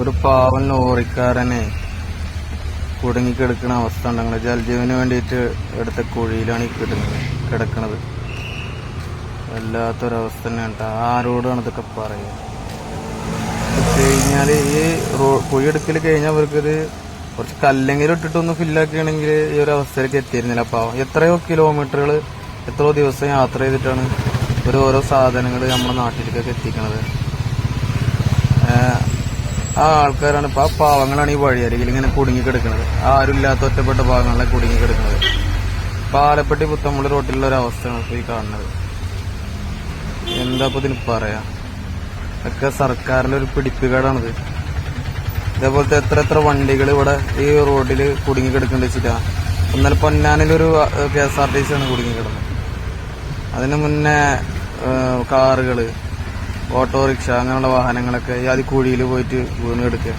ഒരു പാവൻ ലോറിക്കാരനെ കുടുങ്ങിക്കിടക്കുന്ന അവസ്ഥ ഉണ്ടെങ്കിൽ ജലജീവന് വേണ്ടിയിട്ട് എടുത്ത കുഴിയിലാണ് ഈ കിടക്കുന്നത് കിടക്കണത്. വല്ലാത്തൊരവസ്ഥ തന്നെയാണ്. ആരോടാണ് ഇതൊക്കെ പറയുക? കഴിഞ്ഞാൽ ഈ റോ കുഴിയെടുക്കൽ കഴിഞ്ഞാൽ അവർക്കിത് കുറച്ച് കല്ലെങ്കിലും ഇട്ടിട്ടൊന്ന് ഫില്ലാക്കുകയാണെങ്കിൽ ഈ ഒരു അവസ്ഥയിലേക്ക് എത്തിയിരുന്നില്ല. പാവം. എത്രയോ കിലോമീറ്ററുകൾ എത്രയോ ദിവസം യാത്ര ചെയ്തിട്ടാണ് ഒരു ഓരോ സാധനങ്ങൾ നമ്മുടെ നാട്ടിലേക്കൊക്കെ എത്തിക്കണത്. ഏഹ് ആ ആൾക്കാരാണ് ഇപ്പൊ ആ പാവങ്ങളാണ് ഈ വഴിയരികിൽ ഇങ്ങനെ കുടുങ്ങി കിടക്കുന്നത് ആരുമില്ലാത്ത ഒറ്റപ്പെട്ട ഭാഗങ്ങളിലെ കുടുങ്ങി കിടക്കുന്നത് പാലപ്പെട്ടി പുത്തമ്പള്ളി റോട്ടിലുള്ള ഒരു അവസ്ഥയാണ് ഇപ്പൊ ഈ കാണുന്നത്. എന്താ ഇപ്പൊ ഇതിന് പറയാ? ഒക്കെ സർക്കാരിന്റെ ഒരു പിടിപ്പുകേടാണിത്. ഇതേപോലത്തെ എത്ര എത്ര വണ്ടികൾ ഇവിടെ ഈ റോഡിൽ കുടുങ്ങി കിടക്കുന്നുണ്ട് വെച്ചിട്ടാ. ഇന്നലെ പൊന്നാനിലൊരു K S R T C ആണ് കുടുങ്ങി കിടന്നത് അതിന് മുന്നേ കാറുകൾ ഓട്ടോറിക്ഷ അങ്ങനെയുള്ള വാഹനങ്ങളൊക്കെ ഈ അതിക്കുഴിയിൽ കുഴിയിൽ പോയിട്ട് വീണ് കിടക്കുക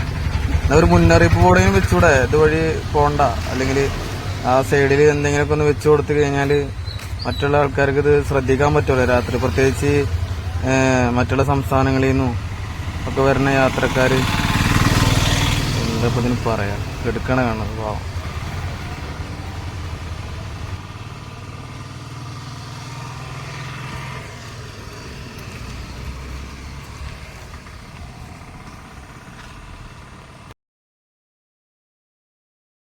ഒരു മുന്നറിയിപ്പ് ബോർഡെങ്കിലും വെച്ചൂടെ? ഇതുവഴി പോണ്ട. അല്ലെങ്കിൽ ആ സൈഡിൽ എന്തെങ്കിലുമൊക്കെ ഒന്ന് വെച്ചു കൊടുത്തു കഴിഞ്ഞാൽ മറ്റുള്ള ആൾക്കാർക്ക് ഇത് ശ്രദ്ധിക്കാൻ പറ്റുമല്ലോ രാത്രി. പ്രത്യേകിച്ച് മറ്റുള്ള സംസ്ഥാനങ്ങളിൽ നിന്നും ഒക്കെ വരുന്ന യാത്രക്കാർ എന്താ ഇപ്പം ഇതിന് പറയാം? എടുക്കണ കാണുന്നത് പാവം.